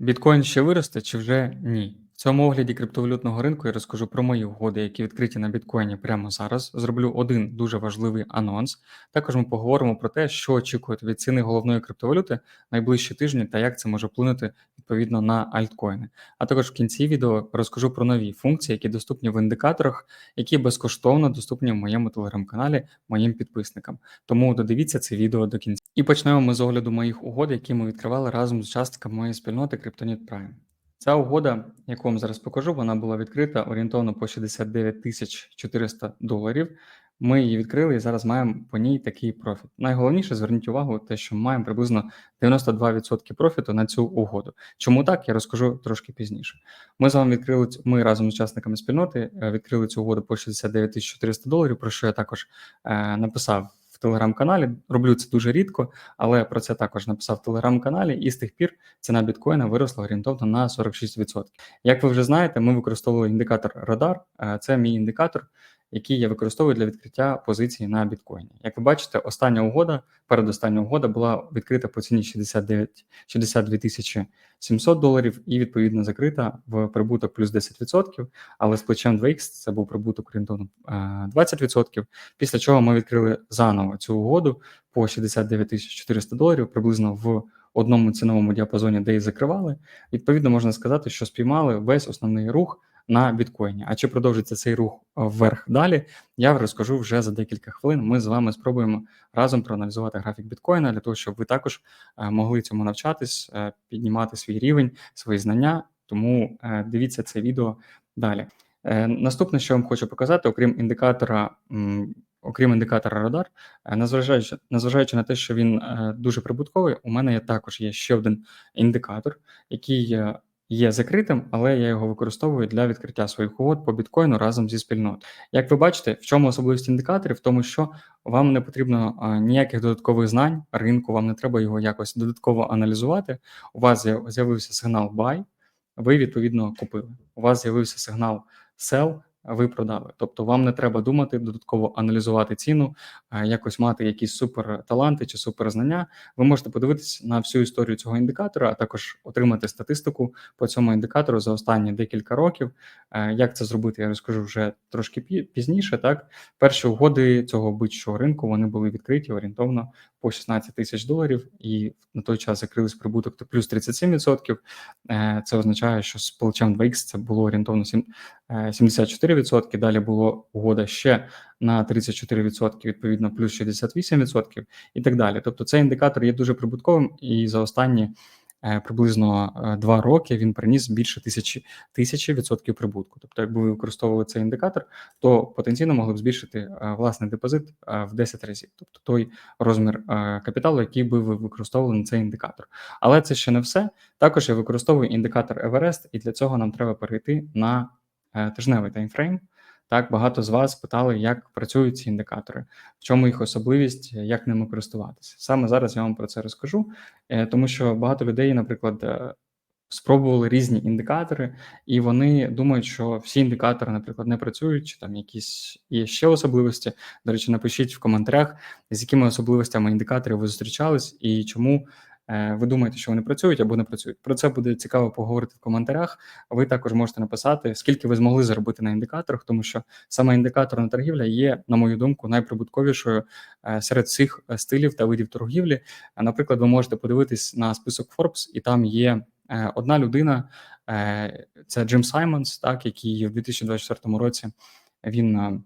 Біткоін ще виросте чи вже ні? Цьому огляді криптовалютного ринку я розкажу про мої угоди, які відкриті на біткоїні прямо зараз. Зроблю один дуже важливий анонс. Також ми поговоримо про те, що очікують від ціни головної криптовалюти найближчі тижні та як це може вплинути відповідно на альткоїни. А також в кінці відео розкажу про нові функції, які доступні в індикаторах, які безкоштовно доступні в моєму телеграм-каналі моїм підписникам. Тому додивіться це відео до кінця. І почнемо ми з огляду моїх угод, які ми відкривали разом з учасниками моєї спільноти Kryptonit Prime. Ця угода, яку вам зараз покажу, вона була відкрита орієнтовно по 69 тисяч 400 доларів. Ми її відкрили і зараз маємо по ній такий профіт. Найголовніше зверніть увагу, те, що ми маємо приблизно 92% профіту на цю угоду. Чому так, я розкажу трошки пізніше. Ми з вами відкрили ми разом з учасниками спільноти е, відкрили цю угоду по 69 тисяч 400 доларів, про що я також е, написав телеграм-каналі. Роблю це дуже рідко, але про це також написав в телеграм-каналі, і з тих пір ціна біткоїна виросла орієнтовно на 46%. Як ви вже знаєте, ми використовували індикатор Радар. Е, Це мій індикатор, який я використовую для відкриття позиції на біткоїні. Як ви бачите, остання угода, передостання угода була відкрита по ціні 69, 62 тисячі 700 доларів і відповідно закрита в прибуток плюс 10%, але з плечем 2х це був прибуток орієнтовно е, 20%, після чого ми відкрили заново цю угоду по 69 тисяч 400 доларів, приблизно в одному ціновому діапазоні, де і закривали. Відповідно, можна сказати, що спіймали весь основний рух на біткоїні. А чи продовжиться цей рух е, вверх далі? Я розкажу вже за декілька хвилин. Ми з вами спробуємо разом проаналізувати графік біткоїна для того, щоб ви також е, могли цьому навчатись, е, піднімати свій рівень, свої знання. Тому дивіться це відео далі. Наступне, що я вам хочу показати, окрім індикатора, окрім індикатора радар, незважаючи, незважаючи на те, що він дуже прибутковий, у мене є також є ще один індикатор, який є закритим, але я його використовую для відкриття своїх угод по біткоїну разом зі спільнот. Як ви бачите, в чому особливість індикаторів? В тому, що вам не потрібно ніяких додаткових знань ринку, вам не треба його якось додатково аналізувати. У вас з'явився сигнал buy, ви відповідно купили. У вас з'явився сигнал sell, ви продали. Тобто вам не треба думати, додатково аналізувати ціну, якось мати якісь супер таланти чи суперзнання. Ви можете подивитися на всю історію цього індикатора, а також отримати статистику по цьому індикатору за останні декілька років. Як це зробити, я розкажу вже трошки пізніше. Так, перші угоди цього бичого ринку вони були відкриті орієнтовно по 16 тисяч доларів, і на той час закрились прибуток то плюс 37%. Е, Це означає, що з плечем 2X це було орієнтовно сім- е, 74%. Далі було угода ще на 34%, відповідно, плюс 68% і так далі. Тобто, цей індикатор є дуже прибутковим, і за останні приблизно е, два роки він приніс більше тисячі тисячі відсотків прибутку. Тобто, якби ви використовували цей індикатор, то потенційно могли б збільшити е, власний депозит е, в 10 разів, тобто той розмір е, капіталу, який би ви використовували на цей індикатор. Але це ще не все. Також я використовую індикатор Everest, і для цього нам треба перейти на е, тижневий таймфрейм. Так, багато з вас питали, як працюють ці індикатори, в чому їх особливість, як ними користуватися. Саме зараз я вам про це розкажу, е, тому що багато людей, наприклад, е, спробували різні індикатори, і вони думають, що всі індикатори, наприклад, не працюють, чи там якісь є ще особливості. До речі, напишіть в коментарях, з якими особливостями індикаторів ви зустрічались і чому ви думаєте, що вони працюють або не працюють. Про це буде цікаво поговорити в коментарях. Ви також можете написати, скільки ви змогли заробити на індикаторах, тому що саме індикаторна торгівля є, на мою думку, найприбутковішою е, серед всіх е, стилів та видів торгівлі. Е, Наприклад, ви можете подивитись на список Forbes, і там є е, одна людина, е, це Джим Саймонс, так який в 2024 році він.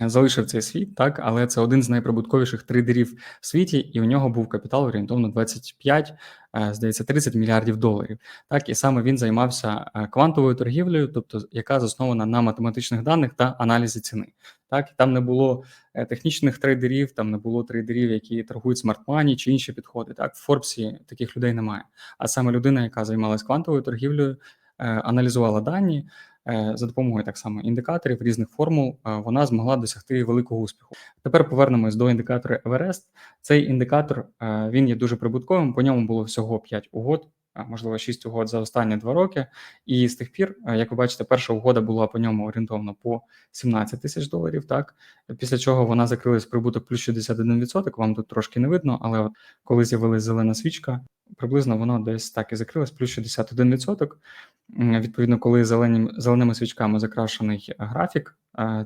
Залишив цей світ, так, але це один з найприбутковіших трейдерів в світі, і у нього був капітал орієнтовно 25, е, здається, 30 мільярдів доларів. Так, і саме він займався е, квантовою торгівлею, тобто яка заснована на математичних даних та аналізі ціни. Так, і там не було е, технічних трейдерів, там не було трейдерів, які торгують смарт-мані чи інші підходи. Так, в Форбсі таких людей немає. А саме людина, яка займалась квантовою торгівлею, аналізувала дані. Е, За допомогою так само індикаторів різних формул е, вона змогла досягти великого успіху. Тепер повернемось до індикатора Everest. Цей індикатор е, він є дуже прибутковим. По ньому було всього 5 угод, можливо, 6 угод за останні 2 роки. І з тих пір, як ви бачите, перша угода була по ньому орієнтовно по 17 тисяч доларів. Так після чого вона закрилась прибуток плюс 61%. Вам тут трошки не видно, але от коли з'явилась зелена свічка, приблизно воно десь так і закрилось, плюс 61%. Відповідно, коли зелені, зеленими свічками закрашений графік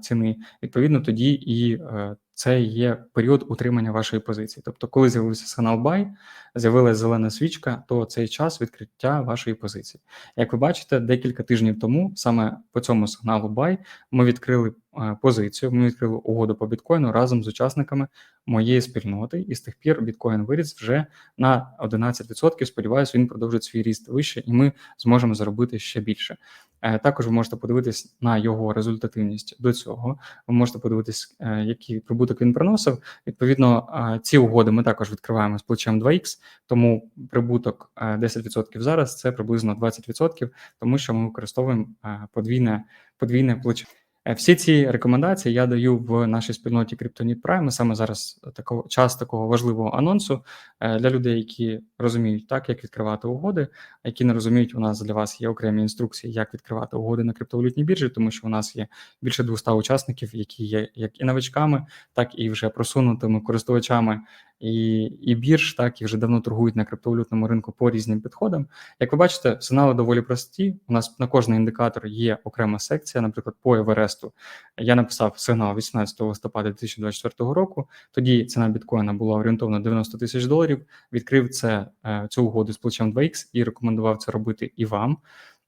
ціни, відповідно, тоді і е, це є період утримання вашої позиції. Тобто, коли з'явився сигнал buy, з'явилася зелена свічка, то цей час відкриття вашої позиції. Як ви бачите, декілька тижнів тому саме по цьому сигналу buy ми відкрили е, позицію, ми відкрили угоду по біткоїну разом з учасниками моєї спільноти, і з тих пір біткоін виріс вже на 11%. Сподіваюсь, він продовжить свій ріст вище, і ми зможемо заробити ще більше. Е, Також ви можете подивитись на його результативність до цього. Ви можете подивитись, е, який прибуток він приносив. Відповідно, е, ці угоди ми також відкриваємо з плечем 2х, тому прибуток е, 10% зараз це приблизно 20%, тому що ми використовуємо подвійне, подвійне плече. Е, Всі ці рекомендації я даю в нашій спільноті Kryptonit Prime. Саме зараз такого час такого важливого анонсу е, для людей, які розуміють так, як відкривати угоди, а які не розуміють, у нас для вас є окремі інструкції, як відкривати угоди на криптовалютній біржі, тому що у нас є більше 200 учасників, які є як і новачками, так і вже просунутими користувачами і, і бірж, так і вже давно торгують на криптовалютному ринку по різним підходам. Як ви бачите, сигнали доволі прості. У нас на кожний індикатор є окрема секція. Наприклад, по Евересту я написав сигнал 18 листопада 2024 року. Тоді ціна біткоїна була орієнтовно 90 тисяч доларів. Відкрив це е, цю угоду з плечем 2X і рекомендував це робити і вам.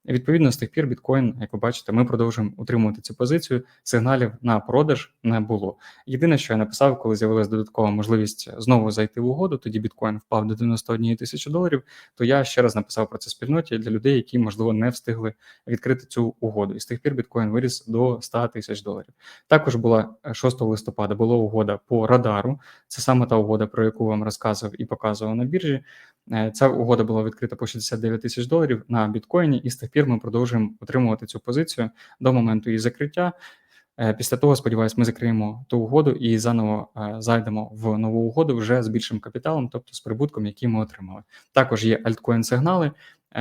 Відповідно, з тих пір біткоін, як ви бачите, ми продовжуємо утримувати цю позицію. Сигналів на продаж не було. Єдине, що я написав, коли з'явилася додаткова можливість знову зайти в угоду, тоді біткоін впав до 91 тисячі доларів. То я ще раз написав про це спільноті для людей, які можливо не встигли відкрити цю угоду. І з тих пір біткоін виріс до 100 тисяч доларів. Також була е, 6 листопада була угода по радару. Це саме та угода, про яку вам розказував і показував на біржі. Е, Ця угода була відкрита по 69 тисяч доларів на біткоїні, і з тих пір ми продовжуємо отримувати цю позицію до моменту її закриття. Е, Після того, сподіваюсь, ми закриємо ту угоду і заново е, зайдемо в нову угоду вже з більшим капіталом, тобто з прибутком, який ми отримали. Також є альткоін сигнали. Е,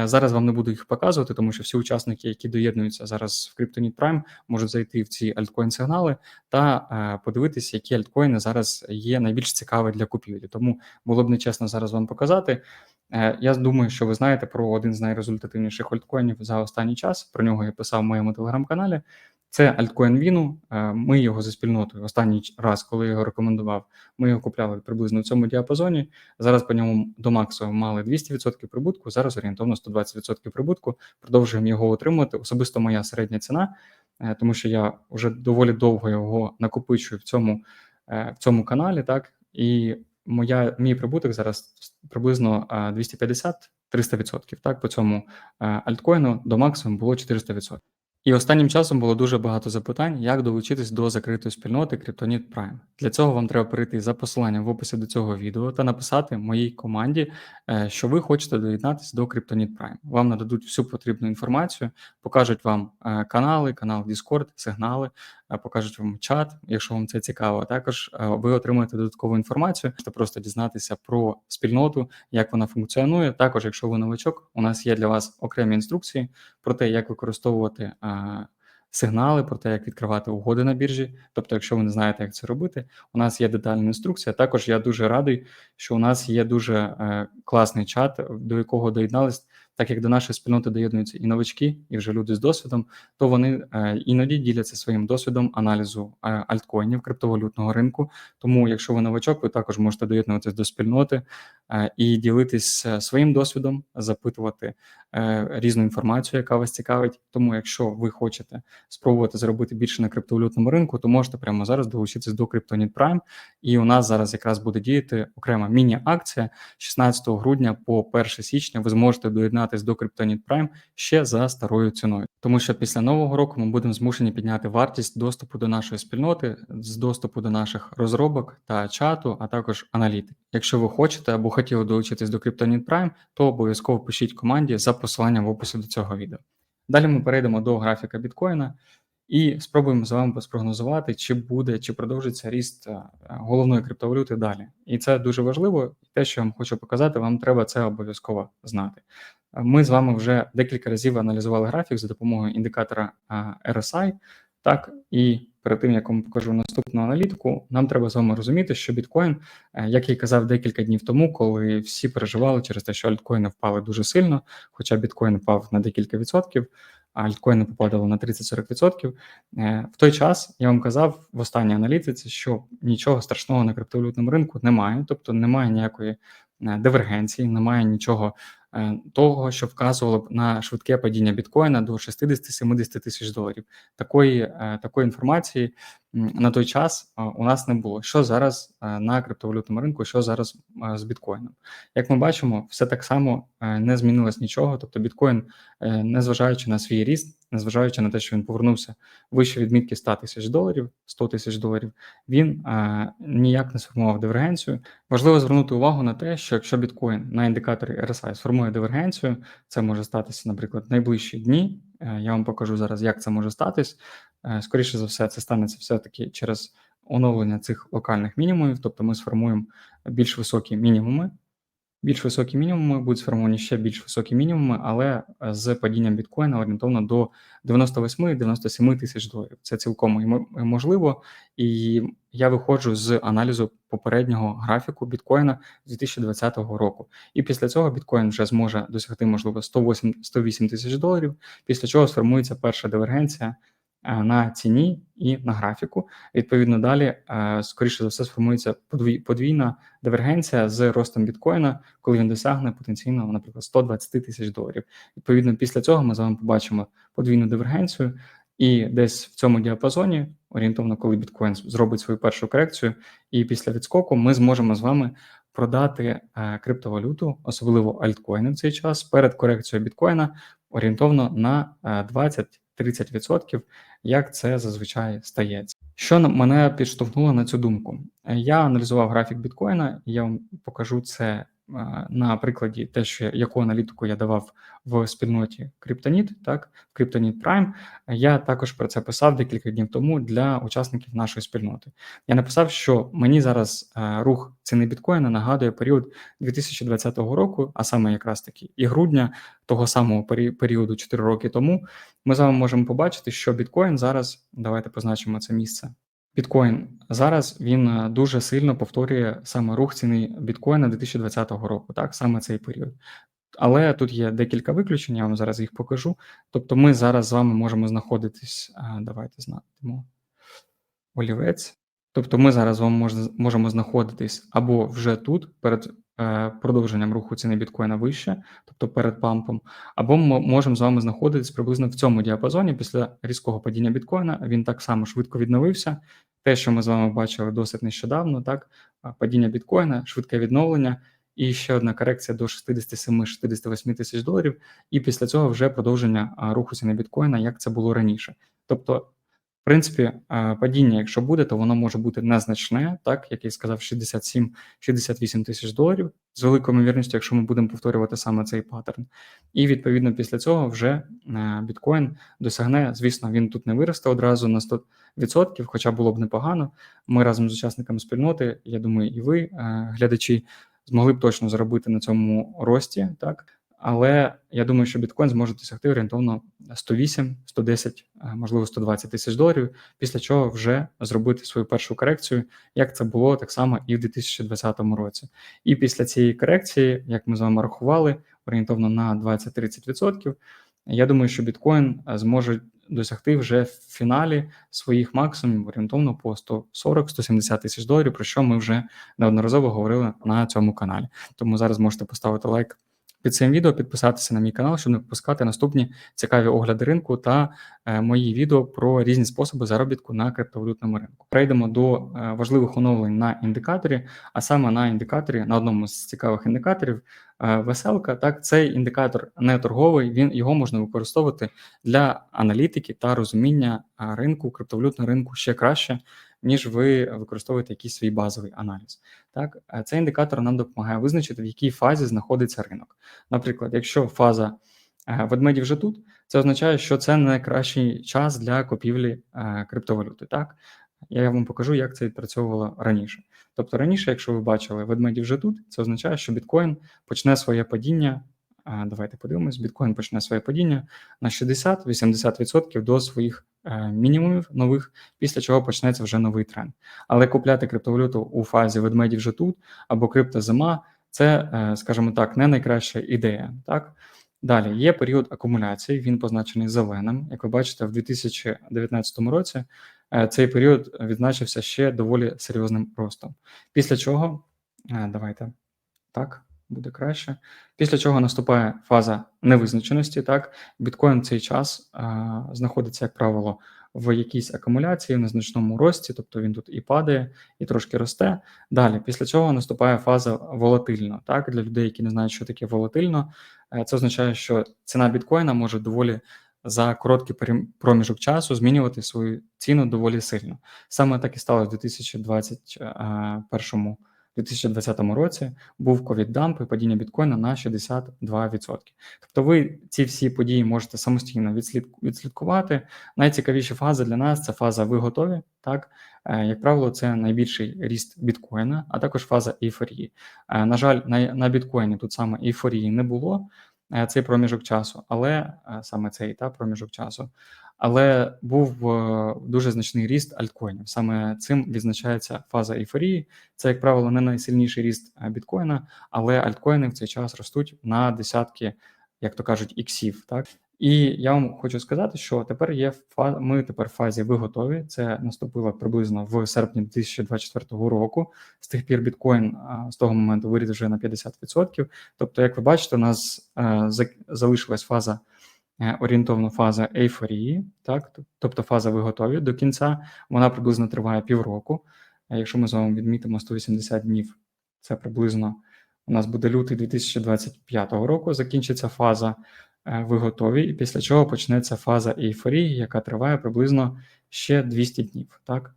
Зараз вам не буду їх показувати, тому що всі учасники, які доєднуються зараз в Cryptonet Prime, можуть зайти в ці альткоін сигнали та е, подивитися, які альткоїни зараз є найбільш цікаві для купівлі. Тому було б нечесно зараз вам показати. Е, Я думаю, що ви знаєте про один з найрезультативніших альткоїнів за останній час. Про нього я писав в моєму телеграм-каналі. Це альткоін Віну. Е, Ми його за спільнотою останній раз, коли його рекомендував, ми його купляли приблизно в цьому діапазоні. Зараз по ньому до максимуму мали 200% прибутку. Зараз орієнтовно 120% прибутку. Продовжуємо його отримувати. Особисто моя середня ціна, е, тому що я вже доволі довго його накопичую в цьому, е, в цьому каналі. Так і моя мій прибуток зараз приблизно е, 250-300%. Так по цьому альткоїну до максимуму було 400%. І останнім часом було дуже багато запитань, як долучитись до закритої спільноти Kryptonit Prime. Для цього вам треба перейти за посиланням в описі до цього відео та написати моїй команді, е, що ви хочете доєднатися до Kryptonit Prime. Вам нададуть всю потрібну інформацію, покажуть вам е, канали, канал Discord, сигнали, е, покажуть вам чат, якщо вам це цікаво. Також ви отримаєте додаткову інформацію, можете просто дізнатися про спільноту, як вона функціонує. Також, якщо ви новачок, у нас є для вас окремі інструкції про те, як використовувати сигнали, про те, як відкривати угоди на біржі. Тобто, якщо ви не знаєте, як це робити, у нас є детальна інструкція. Також я дуже радий, що у нас є дуже е, класний чат, до якого доєднались. Так як до нашої спільноти доєднуються і новачки, і вже люди з досвідом, то вони е, іноді діляться своїм досвідом аналізу е, альткоїнів криптовалютного ринку. Тому, якщо ви новачок, ви також можете доєднуватись до спільноти е, і ділитись своїм досвідом, запитувати різну інформацію, яка вас цікавить. Тому, якщо ви хочете спробувати заробити більше на криптовалютному ринку, то можете прямо зараз долучитись до Kryptonit Prime. І у нас зараз якраз буде діяти окрема міні-акція 16 грудня по 1 січня. Ви зможете доєднатися до Kryptonit Prime ще за старою ціною, тому що після нового року ми будемо змушені підняти вартість доступу до нашої спільноти, з доступу до наших розробок та чату, а також аналітики. Якщо ви хочете або хотіли долучитись до Kryptonit Prime, то обов'язково пишіть команді за посиланням в описі до цього відео. Далі ми перейдемо до графіка біткоїна і спробуємо з вами спрогнозувати, чи буде, чи продовжиться ріст е, головної криптовалюти далі. І це дуже важливо. Те, що я вам хочу показати, вам треба це обов'язково знати. Ми з вами вже декілька разів аналізували графік за допомогою індикатора RSI. Так, і перед тим як вам покажу наступну аналітику, нам треба з вами розуміти, що біткоін, е, як я казав декілька днів тому, коли всі переживали через те, що альткоїни впали дуже сильно, хоча біткоін впав на декілька відсотків, а альткоїни попадали на 30-40%. Е, В той час я вам казав в останній аналітиці, що нічого страшного на криптовалютному ринку немає, тобто немає ніякої е, дивергенції, немає нічого того, що вказувало б на швидке падіння біткоїна до 60-70 тисяч доларів. Такої, е, такої інформації на той час у нас не було. Що зараз е, на криптовалютному ринку, що зараз е, з біткоїном? Як ми бачимо, все так само е, не змінилось нічого. Тобто біткоін, незважаючи на свій ріст, незважаючи на те, що він повернувся вище відмітки 100 тисяч доларів, 100 тисяч доларів, він ніяк не сформував дивергенцію. Важливо звернути увагу на те, що якщо біткоін на індикаторі RSI сформує дивергенцію, це може статися, наприклад, в найближчі дні. Е, Я вам покажу зараз, як це може статись. Е, Скоріше за все, це станеться все-таки через оновлення цих локальних мінімумів, тобто ми сформуємо більш високі мінімуми. Більш високі мінімуми будуть сформовані ще більш високі мінімуми, але е, з падінням біткоїна орієнтовно до 98-97 тисяч доларів. Це цілком можливо, і я виходжу з аналізу попереднього графіку біткоїна з 2020 року. І після цього біткоін вже зможе досягти, можливо, 108, 108 тисяч доларів, після чого сформується перша дивергенція Е, на ціні і на графіку. Відповідно, далі е, скоріше за все сформується подвійна дивергенція з ростом біткоїна, коли він досягне потенційно, наприклад, 120 тисяч доларів. Відповідно, після цього ми з вами побачимо подвійну дивергенцію. І десь в цьому діапазоні, орієнтовно, коли біткоін зробить свою першу корекцію, і після відскоку ми зможемо з вами продати е, криптовалюту, особливо альткоїни в цей час перед корекцією біткоїна, орієнтовно на 20 30%, як це зазвичай стається. Що мене підштовхнуло на цю думку? Е, я аналізував графік біткоїна, я вам покажу це на прикладі те, що яку аналітику я давав в спільноті Криптоніт, так, в Криптоніт Prime. Я також про це писав декілька днів тому для учасників нашої спільноти. Я написав, що мені зараз е, рух ціни біткоїна нагадує період 2020 року, а саме якраз таки і грудня того самого періоду 4 роки тому. Ми з вами можемо побачити, що біткоін зараз, давайте позначимо це місце. Біткоін зараз він е, дуже сильно повторює саме рух ціни біткоїна 2020 року, так саме цей період. Але тут є декілька виключень, я вам зараз їх покажу. Тобто, ми зараз з вами можемо знаходитись. Давайте знатимо олівець. Тобто, ми зараз з вами можемо знаходитись або вже тут, перед е, продовженням руху ціни біткоїна вище, тобто перед пампом, або ми можемо з вами знаходитись приблизно в цьому діапазоні після різкого падіння біткоїна. Він так само швидко відновився. Те, що ми з вами бачили досить нещодавно, так падіння біткоїна, швидке відновлення. І ще одна корекція до 67-68 тисяч доларів, і після цього вже продовження руху ціни біткоїна, як це було раніше. Тобто, принципі, падіння, якщо буде, то воно може бути незначне, так як я сказав, 67-68 тисяч доларів з великою ймовірністю, якщо ми будемо повторювати саме цей паттерн. І відповідно після цього вже е, біткоін досягне, звісно, він тут не виросте одразу на 100%, хоча було б непогано. Ми разом з учасниками спільноти, я думаю, і ви, е, глядачі, змогли б точно заробити на цьому рості, так. Але я думаю, що біткоін зможе досягти орієнтовно 108, 110, е, можливо, 120 тисяч доларів, після чого вже зробити свою першу корекцію, як це було так само і в 2020 році. І після цієї корекції, як ми з вами рахували, орієнтовно на 20-30%, я думаю, що біткоін е, зможе досягти вже в фіналі своїх максимумів орієнтовно по 140-170 тисяч доларів, про що ми вже неодноразово говорили на цьому каналі. Тому зараз можете поставити лайк під цим відео, підписатися на мій канал, щоб не пропускати наступні цікаві огляди ринку та е, мої відео про різні способи заробітку на криптовалютному ринку. Перейдемо до е, важливих оновлень на індикаторі, а саме на індикаторі, на одному з цікавих індикаторів. е, Веселка, так, цей індикатор не торговий, він його можна використовувати для аналітики та розуміння ринку, криптовалютного ринку ще краще, ніж ви використовуєте якийсь свій базовий аналіз. Так, е, цей індикатор нам допомагає визначити, в якій фазі знаходиться ринок. Наприклад, якщо фаза е, ведмеді вже тут, це означає, що це найкращий час для купівлі е, криптовалюти. Так, я вам покажу, як це відпрацьовувало раніше. Тобто раніше, якщо ви бачили ведмеді вже тут, це означає, що біткоін почне своє падіння. Давайте подивимось, біткоін почне своє падіння на 60-80% до своїх мінімумів нових, після чого почнеться вже новий тренд. Але купляти криптовалюту у фазі ведмеді вже тут або криптозима це, е, скажімо так, не найкраща ідея. Так? Далі є період акумуляції, він позначений зеленим. Як ви бачите, в 2019 році е, цей період відзначився ще доволі серйозним ростом. Після чого, е, давайте так, буде краще. Після чого наступає фаза невизначеності. Так, біткоін цей час а, знаходиться, як правило, в якійсь акумуляції, в незначному рості, тобто він тут і падає, і трошки росте. Далі, після чого наступає фаза волатильно. Так, для людей, які не знають, що таке волатильно, е, це означає, що ціна біткоїна може доволі. За короткий проміжок часу змінювати свою ціну доволі сильно. Саме так і сталося в 2021 2020 році був ковід-дамп і падіння біткоїна на 62%. Тобто ви ці всі події можете самостійно відслід- відслідкувати. Найцікавіші фази для нас це фаза ви готові. Так, Е, як правило, це найбільший ріст біткоїна, а також фаза ейфорії. Е, На жаль, на, біткоїні тут саме ейфорії не було е, цей проміжок часу, але саме цей та проміжок часу. Але був е, дуже значний ріст альткоїнів. Саме цим відзначається фаза ейфорії. Це, як правило, не найсильніший ріст е, біткоїна, але альткоїни в цей час ростуть на десятки, як то кажуть, іксів. Так і я вам хочу сказати, що тепер є фа... ми тепер в фазі ви готові. Це наступило приблизно в серпні 2024 року. З тих пір біткоін з того моменту виріс вже на 50%. Тобто, як ви бачите, у нас е, залишилась фаза. Е, Орієнтовно фаза ейфорії, так, тобто фаза ви готові до кінця, вона приблизно триває півроку. Якщо ми з вами відмітимо 180 днів, це приблизно у нас буде лютий 2025 року. Закінчиться фаза е, ви готові, і після чого почнеться фаза ейфорії, яка триває приблизно ще 200 днів. Так?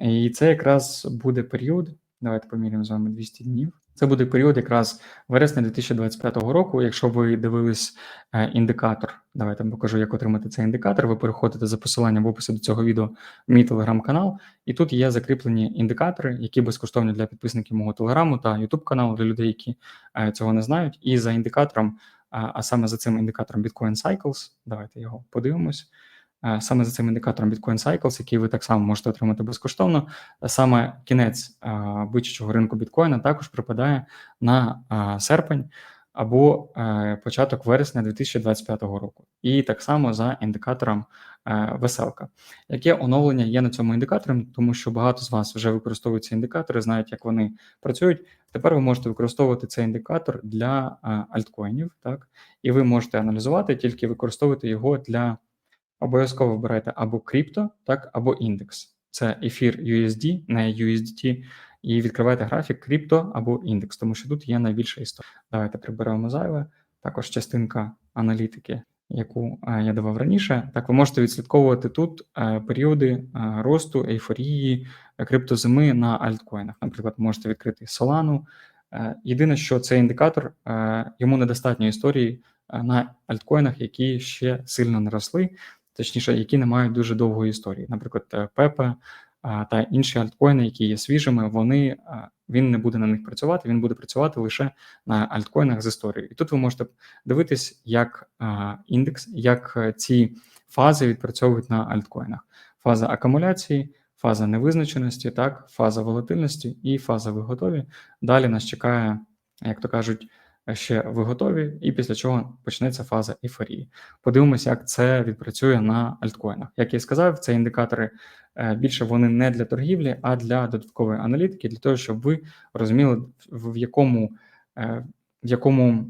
І це якраз буде період. Давайте поміряємо з вами 200 днів. Це буде період якраз вересня 2025 року. Якщо ви дивились е, індикатор, давайте покажу, як отримати цей індикатор. Ви переходите за посиланням в описі до цього відео в мій телеграм-канал, і тут є закріплені індикатори, які безкоштовні для підписників мого телеграму та ютуб каналу для людей, які е, цього не знають. І за індикатором, а а саме за цим індикатором Bitcoin Cycles, давайте його подивимось. Е, Саме за цим індикатором Bitcoin Cycles, який ви так само можете отримати безкоштовно, саме кінець е, бичачого ринку біткоїна також припадає на е, серпень або початок вересня 2025 року. І так само за індикатором веселка. Яке оновлення є на цьому індикаторі, тому що багато з вас вже використовують ці індикатори, знають, як вони працюють. Тепер ви можете використовувати цей індикатор для альткоїнів, так, і ви можете аналізувати, тільки використовувати його для обов'язково вибирайте або крипто, так, або індекс. Це ефір USD, не USDT, і відкривайте графік крипто або індекс, тому що тут є найбільша історія. Давайте приберемо зайве. Також частинка аналітики, яку е, я давав раніше. Так, ви можете відслідковувати тут е, періоди е, росту, ейфорії, криптозими на альткоїнах. Наприклад, можете відкрити Solana. Єдине, що цей індикатор йому недостатньо історії на альткоїнах, які ще сильно не росли, точніше, які не мають дуже довгої історії. Наприклад, е, Pepe а, та інші альткоїни, які є свіжими, вони він не буде на них працювати, він буде працювати лише на альткоїнах з історією. І тут ви можете дивитись, як індекс, як е, ці фази відпрацьовують на альткоїнах: фаза акумуляції, фаза невизначеності, так, фаза волатильності і фаза ви готові. Далі нас чекає, як то кажуть, ще ви готові, і після чого почнеться фаза ейфорії. Подивимося, як це відпрацює на альткоїнах. Як я сказав, це індикатори е, більше вони не для торгівлі, а для додаткової аналітики, для того, щоб ви розуміли, в якому, е, в якому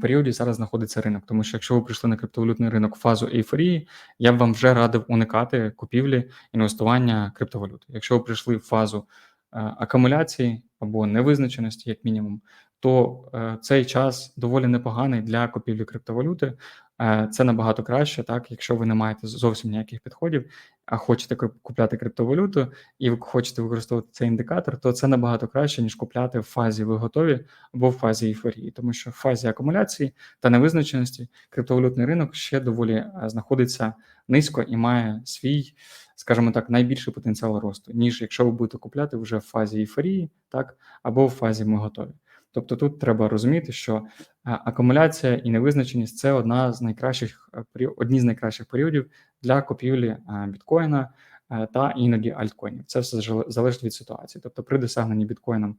періоді зараз знаходиться ринок. Тому що якщо ви прийшли на криптовалютний ринок в фазу ейфорії, я б вам вже радив уникати купівлі інвестування криптовалюти. Якщо ви прийшли в фазу е, акумуляції або невизначеності, як мінімум, то е, цей час доволі непоганий для купівлі криптовалюти. Е, Це набагато краще, так, якщо ви не маєте зовсім ніяких підходів, а хочете куп- купляти криптовалюту і ви хочете використовувати цей індикатор, то це набагато краще, ніж купляти в фазі ви готові або в фазі ейфорії, тому що в фазі акумуляції та невизначеності криптовалютний ринок ще доволі е, знаходиться низько і має свій, скажімо так, найбільший потенціал росту, ніж якщо ви будете купляти вже в фазі ейфорії, так, або в фазі ми готові. Тобто тут треба розуміти, що акумуляція і невизначеність це одна з найкращих е, одні з найкращих періодів для купівлі е, біткоїна е, та іноді альткоїнів. Це все залежить від ситуації. Тобто, при досягненні біткоїном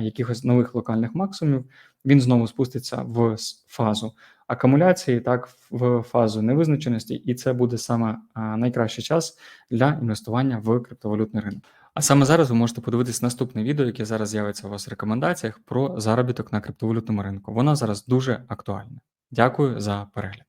якихось нових локальних максимумів, він знову спуститься в фазу акумуляції, так в фазу невизначеності, і це буде саме найкращий час для інвестування в криптовалютний ринок. А саме зараз ви можете подивитись наступне відео, яке зараз з'явиться у вас в рекомендаціях про заробіток на криптовалютному ринку. Воно зараз дуже актуальне. Дякую за перегляд.